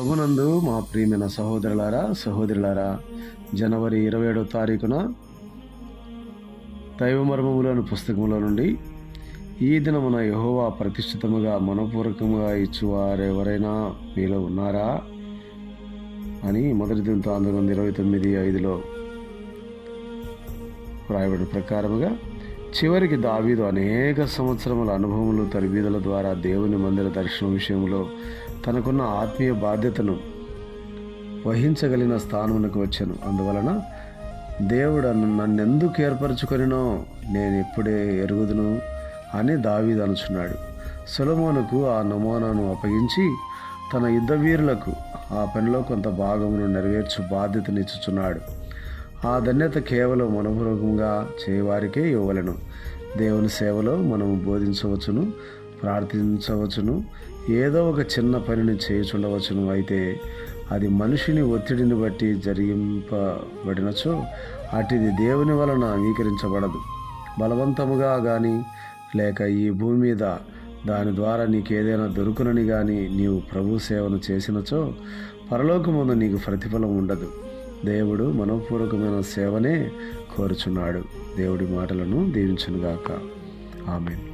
ప్రభునందు మా ప్రియమైన సహోదరులారా సహోదరులారా జనవరి ఇరవై ఏడవ తారీఖున దైవమర్మములోని పుస్తకంలో నుండి ఈ దినమున యహోవా ప్రతిష్ఠితముగా మనపూర్వకముగా ఇచ్చువారెవరైనా మీలో ఉన్నారా అని మొదటి దినతో అందరం ఇరవై తొమ్మిది ఐదులో వ్రాయబడిన ప్రకారముగా చివరికి దావీదు అనేక సంవత్సరముల అనుభవములు తరబీదుల ద్వారా దేవుని మందిర దర్శనం విషయంలో తనకున్న ఆత్మీయ బాధ్యతను వహించగలిగిన స్థానమునకు వచ్చాను. అందువలన దేవుడు నన్నెందుకు ఏర్పరచుకొనినో నేను ఇప్పుడే ఎరుగుదును అని దావీదు అనుచున్నాడు. సులమోనుకు ఆ నమూనాను అప్పగించి తన యుద్ధ వీరులకు ఆ పనిలో కొంత భాగమును నెరవేర్చు బాధ్యతనిచ్చుచున్నాడు. ఆ ధన్యత కేవలం మనపూర్వకంగా చేయవారికే ఇవ్వలను దేవుని సేవలో మనము బోధించవచ్చును ప్రార్థించవచ్చును ఏదో ఒక చిన్న పనిని చేయుచుండవచ్చును. అయితే అది మనిషిని ఒత్తిడిని బట్టి జరిగింపబడినచో అటిది దేవుని వలన అంగీకరించబడదు. బలవంతముగా కానీ లేక ఈ భూమి మీద దాని ద్వారా నీకు ఏదైనా దొరుకునని కానీ నీవు ప్రభు సేవను చేసినచో పరలోకముందు నీకు ప్రతిఫలం ఉండదు. దేవుడు మనపూర్వకమైన సేవనే కోరుచున్నాడు. దేవుడి మాటలను దీవించునుగాక. ఆమెను.